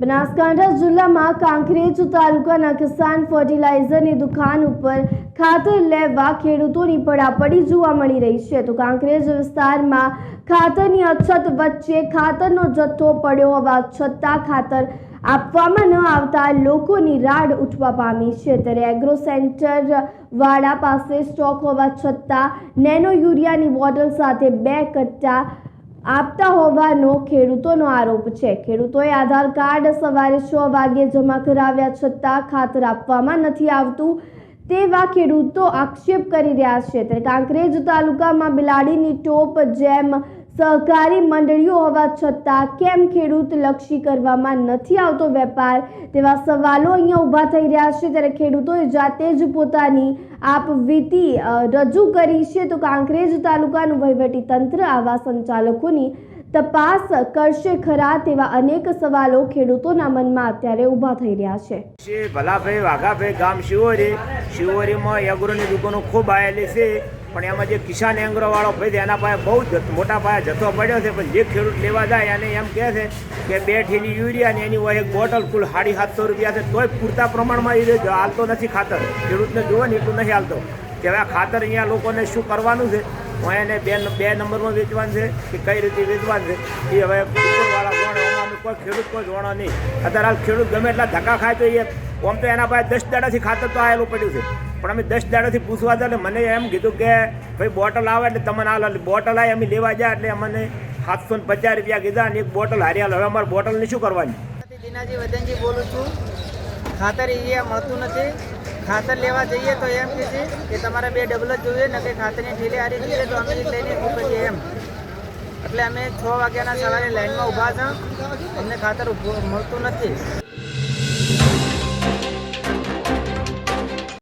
બનાસકાંઠા જિલ્લામાં કાંકરેજ તાલુકાના કિસાન ફર્ટિલાઇઝરની દુકાન ઉપર ખાતર લેવા ખેડૂતોની પડાપડી જોવા મળી રહી છે. તો કાંકરેજ વિસ્તારમાં ખાતરની અછત વચ્ચે ખાતરનો જથ્થો પડ્યો હોવા છતાં ખાતર આપવામાં ન આવતા લોકોની રાડ ઉઠવા પામી છે. ત્યારે એગ્રો સેન્ટર વાડા પાસે સ્ટોક હોવા છતાં નેનો યુરિયાની બોટલ સાથે બે કટ્ટા આપતા હોવાનો ખેડૂતોનો આરોપ છે. ખેડૂતોએ આધાર કાર્ડ સવારે છ વાગે જમા કરાવ્યા છતાં ખાતર આપવામાં નથી આવતું તેવા ખેડૂતો આક્ષેપ કરી રહ્યા છે. ત્યારે કાંકરેજ તાલુકામાં બિલાડીની ટોપ જેમ સહકારી મંડળીઓ હોવા છતાં કેમ ખેડૂત લક્ષી કરવામાં નથી આવતો વેપાર? તેવા સવાલો અહીંયા ઊભા થઈ રહ્યા છે. ત્યારે ખેડૂતોએ જાતે જ પોતાની આપવીતી વીતી રજૂ કરી છે. તો કાંકરેજ તાલુકાનું વહીવટી તંત્ર આવા સંચાલકોની તપાસ કરશે ખરા તેવા અનેક સવાલો ખેડૂતોના મનમાં અત્યારે ઊભા થઈ રહ્યા છે. છે ભલાભાઈ વાઘાભાઈ ગામ શિવોરી, શિવોરીમાં એગ્રોની દુકાનો ખૂબ આવેલી છે. પણ એમાં જે કિસાન એંગ્રો વાળો ભાઈ છે, એના પાસે બહુ મોટા પાયે જથ્થો પડ્યો છે, પણ જે ખેડૂત લેવા જાય એને એમ કહે છે કે બે ઠીની યુરિયા ને એની હોય એક બોટલ કુલ સાડી સાતસો રૂપિયા છે, તોય પૂરતા પ્રમાણમાં એ હાલતો નથી ખાતર. ખેડૂતને જોવે ને એટલું નથી હાલતો. કે હવે ખાતર અહીંયા લોકોને શું કરવાનું છે? હું એને બે બે નંબરમાં વેચવાનું છે કે કઈ રીતે વેચવાનું છે? એ હવે કોઈ ખેડૂત કોઈ જોણો નહીં. અત્યારે હાલ ખેડૂત ગમે એટલા ધક્કા ખાય તો એ, આમ તો એના પાસે દસ દાડાથી ખાતર તો આવેલું પડ્યું છે. પણ અમે દસ દાડાથી પૂછવા હતા એટલે મને એમ કીધું કે ભાઈ બોટલ આવે એટલે તમને હાલ બોટલ આવે અમે લેવા જાય એટલે અમને સાતસો ને પચાસ રૂપિયા કીધા અને એક બોટલ હારી હાલ. હવે અમારે બોટલની શું કરવાની? દિનાજી વદનજી બોલું છું. ખાતર એ મળતું નથી. ખાતર લેવા જઈએ તો એમ કે છે કે તમારે બે ડબલ જ જોઈએ ને કે ખાતરની ઢીલે હારી જોઈએ તો અમે લઈને મૂકીએ એમ. એટલે અમે છ વાગ્યાના સવારે લાઈનમાં ઊભા છે. અમને ખાતર ઊભું મળતું નથી.